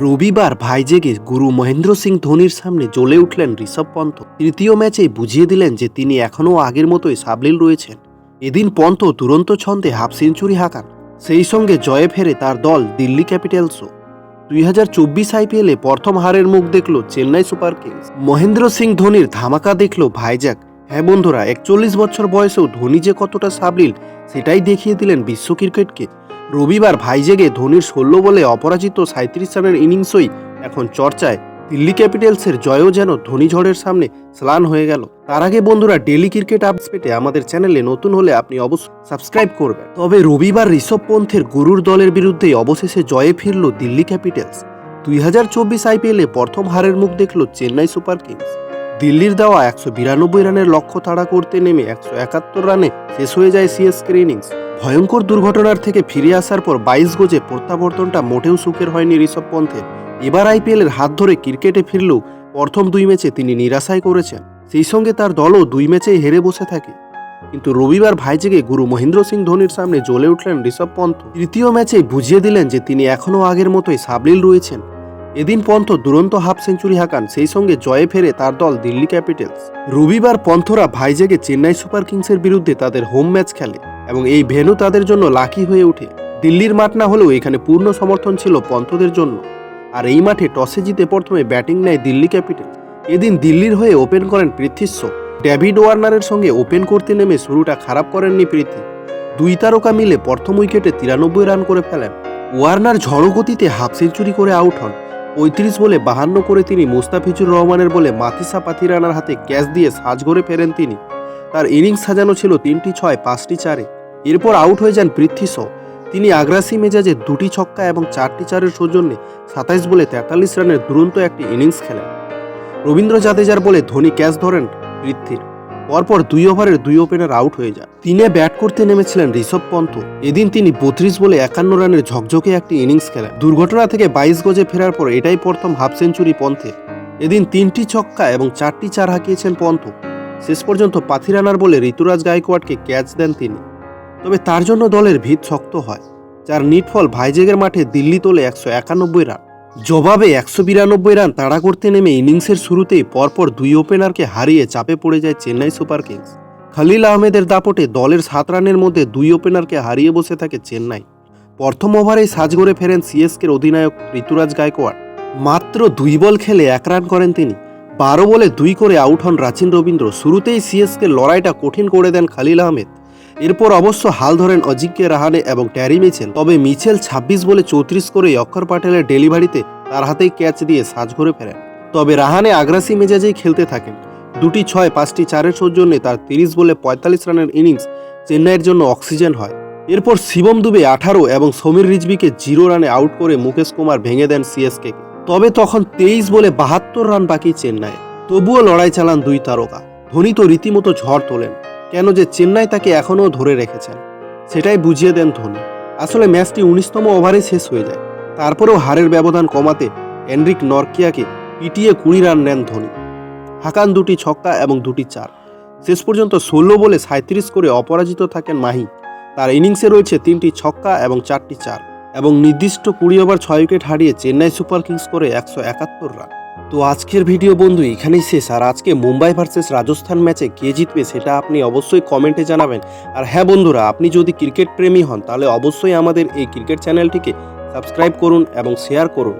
রবিবার ভাইজেগে গুরু মহেন্দ্র সিং ধোনির সামনে জ্বলে উঠলেন ঋষভ পন্থ। তৃতীয় ম্যাচেই বুঝিয়ে দিলেন যে তিনি এখনও আগের মতোই সাবলীল রয়েছেন। এদিন পন্থ দুরন্ত ছন্দে হাফ সেঞ্চুরি হাঁকান। সেই সঙ্গে জয়ে ফেরে তার দল দিল্লি ক্যাপিটালসও। দুই হাজার চব্বিশ আইপিএলে প্রথম হারের মুখ দেখল চেন্নাই সুপার কিংস। মহেন্দ্র সিং ধোনির ধামাকা দেখল ভাইজাক। হ্যাঁ বন্ধুরা, একচল্লিশ বছর বয়সেও ধোনি যে কতটা সাবলীল, সেটাই দেখিয়ে দিলেন বিশ্ব ক্রিকেটকে। রবিবার ভাইজেগে ধোনির ষোলো বলে অপরাজিত সাঁত্রিশ রানের ইনিংসই এখন চর্চায়। দিল্লি ক্যাপিটালসের জয়ও যেন ধোনিঝড়ের সামনে স্লান হয়ে গেল। তার আগে বন্ধুরা ডেলি ক্রিকেট পেতে আমাদের চ্যানেলে নতুন হলে আপনি অবশ্যই সাবস্ক্রাইব করবেন। তবে রবিবার ঋষভ পন্থের গুরুর দলের বিরুদ্ধে অবশেষে জয়ে ফিরল দিল্লি ক্যাপিটালস। দুই হাজার চব্বিশ আইপিএলে প্রথম হারের মুখ দেখল চেন্নাই সুপার কিংস। দিল্লির দেওয়া একশো বিরানব্বই রানের লক্ষ্য তাড়া করতে নেমে একশো একাত্তর রানে শেষ হয়ে যায় সিএসকে ইনিংস। ভয়ঙ্কর দুর্ঘটনার থেকে ফিরে আসার পর বাইশ গজে প্রত্যাবর্তনটা মোটেও সুখের হয়নি ঋষভ পন্থের এবার আইপিএলের হাত ধরে ক্রিকেটে ফিরলেও প্রথম দুই ম্যাচে তিনি নিরাশায় করেছেন। সেই সঙ্গে তার দলও দুই ম্যাচেই হেরে বসে থাকে। কিন্তু রবিবার ভাইজেগে গুরু মহেন্দ্র সিং ধোনির সামনে জ্বলে উঠলেন ঋষভ পন্থ। তৃতীয় ম্যাচেই বুঝিয়ে দিলেন যে তিনি এখনও আগের মতোই সাবলীল রয়েছেন। এদিন পন্থ দুরন্ত হাফ সেঞ্চুরি হাঁকান, সেই সঙ্গে জয়ে ফেরে তার দল দিল্লি ক্যাপিটালস। রবিবার পন্থরা ভাইজেগে চেন্নাই সুপার কিংসের বিরুদ্ধে তাদের হোম ম্যাচ খেলে এবং এই ভেনু তাদের জন্য লাকি হয়ে ওঠে। দিল্লির মাঠ না হলেও এখানে পূর্ণ সমর্থন ছিল পন্থদের জন্য। আর এই মাঠে টসে জিতে প্রথমে ব্যাটিং নেয় দিল্লি ক্যাপিটাল এদিন দিল্লির হয়ে ওপেন করেন পৃথ্বী শো ডেভিড ওয়ার্নারের সঙ্গে ওপেন করতে নেমে শুরুটা খারাপ করেননি পৃথ্বী দুই তারকা মিলে প্রথম উইকেটে তিরানব্বই রান করে ফেলেন। ওয়ার্নার ঝড়ো গতিতে হাফ সেঞ্চুরি করে আউট হন। পঁয়ত্রিশ বলে বাহান্ন করে তিনি মুস্তাফিজুর রহমানের বলে মাথিসা পাথিরানার হাতে ক্যাচ দিয়ে সাজ করে ফেরেন তিনি। তার ইনিংস সাজানো ছিল তিনটি ছয়, পাঁচটি চারে। এরপর আউট হয়ে যান পৃথ্বী শো। তিনি আগ্রাসী মেজাজে দুটি ছক্কা এবং চারটি চারের সৌজন্যে সাতাইশ বলে তেতাল্লিশ রানের দুরন্ত একটি ইনিংস খেলেন। রবীন্দ্র জাদেজার বলে ধোনি ক্যাচ ধরেন পৃথ্বীর। পরপর দুই ওভারের দুই ওপেনার আউট হয়ে যান তিনে ব্যাট করতে নেমেছিলেন ঋষভ পন্থ। এদিন তিনি বত্রিশ বলে একান্ন রানের ঝকঝকে একটি ইনিংস খেলেন। দুর্ঘটনা থেকে বাইশ গজে ফেরার পর এটাই প্রথম হাফ সেঞ্চুরি পন্থে। এদিন তিনটি ছক্কা এবং চারটি চার হাঁকিয়েছেন পন্থ। শেষ পর্যন্ত পাথিরানার বলে ঋতুরাজ গায়কোয়াড়কে ক্যাচ দেন তিনি। তবে তার জন্য দলের ভিত শক্ত হয়। যার নিটফল ভাইজেগের মাঠে দিল্লি তোলে একশো একানব্বই রান। জবাবে একশো বিরানব্বই রান তাড়া করতে নেমে ইনিংসের শুরুতেই পরপর দুই ওপেনারকে হারিয়ে চাপে পড়ে যায় চেন্নাই সুপার কিংস। খালিল আহমেদের দাপটে দলের সাত রানের মধ্যে দুই ওপেনারকে হারিয়ে বসে থাকে চেন্নাই। প্রথম ওভারেই সাজগড়ে ফেরেন সিএসকের অধিনায়ক ঋতুরাজ গায়কোয়াড়। মাত্র দুই বল খেলে এক রান করেন তিনি। বারো বলে দুই করে আউট হন রাচিন রবীন্দ্র। শুরুতেই সিএসকে লড়াইটা কঠিন করে দেন খালিল আহমেদ। এরপর অবশ্য হাল ধরেন অজিঙ্ক্য রাহানে এবং ট্যারি মিচেল। তবে মিচেল ২৬ বলে চৌত্রিশ করে অক্ষর প্যাটেলের ডেলিভারিতে তার হাতেই ক্যাচ দিয়ে সাজ ঘুরে ফেরেন। তবে রাহানে আগ্রাসী মেজাজেই খেলতে থাকেন। দুটি ছয়, পাঁচটি চারের সৌজন্যে তার তিরিশ বলে পঁয়তাল্লিশ রানের ইনিংস চেন্নাইয়ের জন্য অক্সিজেন হয়। এরপর শিবম দুবে আঠারো এবং সমীর রিজবিকে জিরো রানে আউট করে মুকেশ কুমার ভেঙে দেন সিএসকে। তবে তখন তেইশ বলে বাহাত্তর রান বাকি চেন্নাই তবুও লড়াই চালান দুই তারকা। ধোনি তো রীতিমতো ঝড় তোলেন। কেন যে চেন্নাই তাকে এখনও ধরে রেখেছেন, সেটাই বুঝিয়ে দেন ধোনি। আসলে ম্যাচটি উনিশতম ওভারে শেষ হয়ে যায়। তারপরেও হারের ব্যবধান কমাতে এনরিক নরকিয়াকে পিটিয়ে কুড়ি রান নেন ধোনি। হাকান দুটি ছক্কা এবং দুটি চার। শেষ পর্যন্ত ষোলো বলে সাঁত্রিশ করে অপরাজিত থাকেন মাহি। তার ইনিংসে রয়েছে তিনটি ছক্কা এবং চারটি চার। এবং নির্দিষ্ট কুড়ি ওভার ছয় উইকেট হারিয়ে চেন্নাই সুপার কিংস করে একশো একাত্তর রান। তো আজকের ভিডিও বন্ধু এখানেই শেষ। আর আজকে মুম্বাই ভার্সেস রাজস্থান ম্যাচে কে জিতবে সেটা আপনি অবশ্যই কমেন্টে জানাবেন। আর হ্যাঁ বন্ধুরা, আপনি যদি ক্রিকেট প্রেমী হন, তাহলে অবশ্যই আমাদের এই ক্রিকেট চ্যানেলটিকে সাবস্ক্রাইব করুন এবং শেয়ার করুন।